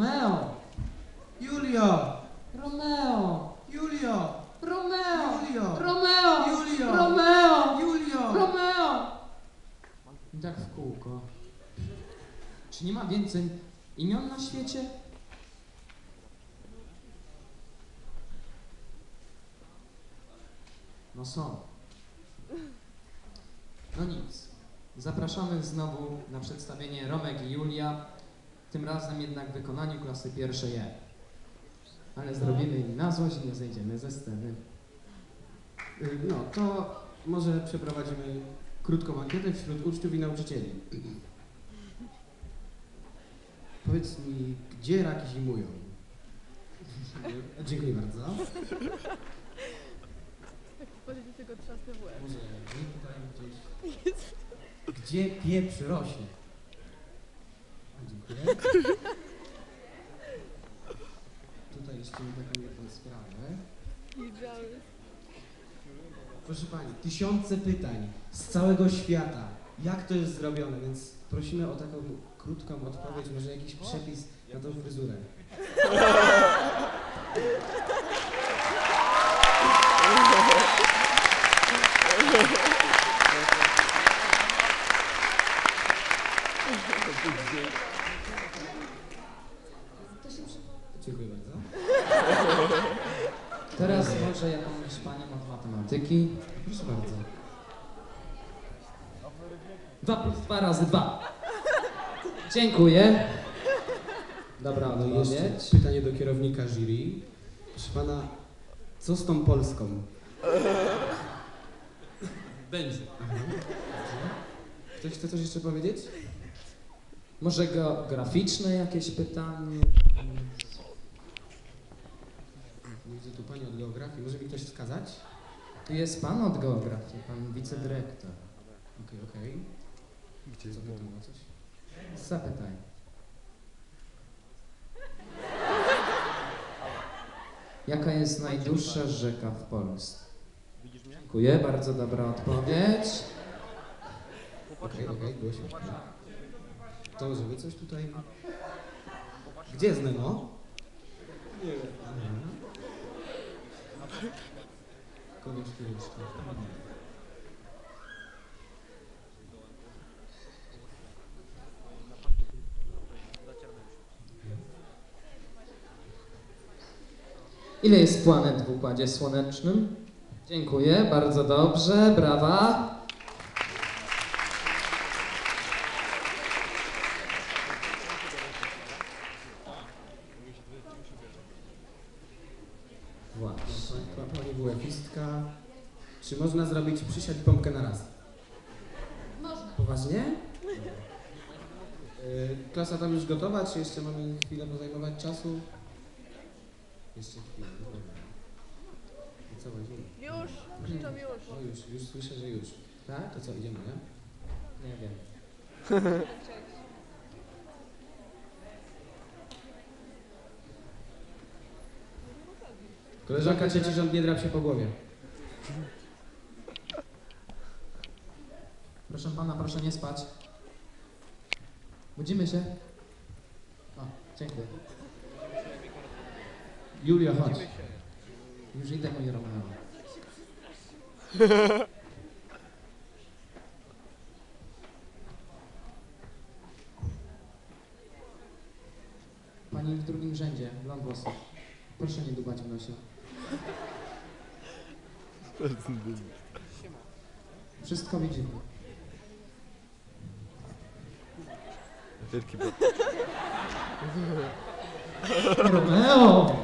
Romeo! Julio! Romeo! Julio! Romeo! Julio! Romeo! Julio! Romeo! Julio! Romeo! I tak w kółko. Czy nie ma więcej imion na świecie? No są. No nic. Zapraszamy znowu na przedstawienie Romek i Julia. Tym razem jednak w wykonaniu klasy pierwszej E. Ale zrobimy im na złość i nie zejdziemy ze sceny. Y, No, to może przeprowadzimy krótką ankietę wśród uczniów i nauczycieli. Powiedz mi, gdzie raki zimują? Dziękuję bardzo. Może tutaj gdzieś. Gdzie pieprz rośnie? Tutaj jeszcze taką jedną sprawę. Proszę Pani, tysiące pytań z całego świata. Jak to jest zrobione? Więc prosimy o taką krótką odpowiedź, może jakiś przepis na tą fryzurę. Dziękuję bardzo. Teraz może jakąś panią od matematyki. Proszę bardzo. Dwa plus dwa razy dwa. Dziękuję. Dobra No i jeszcze pytanie do kierownika jury. Proszę Pana, co z tą Polską? Będzie. Aha. Ktoś chce coś jeszcze powiedzieć? Może geograficzne jakieś pytanie? Tu Pani od geografii. Może mi ktoś wskazać? Tu jest pan od geografii, pan wicedyrektor. Okej, okej. Co Pan ma coś? Zapytaj. Jaka jest najdłuższa rzeka w Polsce? Dziękuję, bardzo dobra odpowiedź. Okej, okej, było się. To może Wy coś tutaj? Gdzie jest Nemo? Nie wiem. Ile jest planet w Układzie Słonecznym? Dziękuję, bardzo dobrze, brawa. WF-istka. Czy można zrobić przysiad i pompkę na raz? Można. Poważnie? Y, Klasa tam już gotowa, czy jeszcze mamy chwilę pozajmować czasu? Jeszcze chwilę, no dobra. I co weźmiemy? Już, krzyczą już. O już, już słyszę, że już. Tak? To co, idziemy, nie? Nie wiem. Koleżanka trzeci rząd nie drap się po głowie. Proszę pana, proszę nie spać. Budzimy się. O, dziękuję. Julia, chodź. Już idę, mój Romeo. Pani w drugim rzędzie, blond włosy. Proszę nie dubać w nosie. Wszystko widzimy. Wielki. Romeo!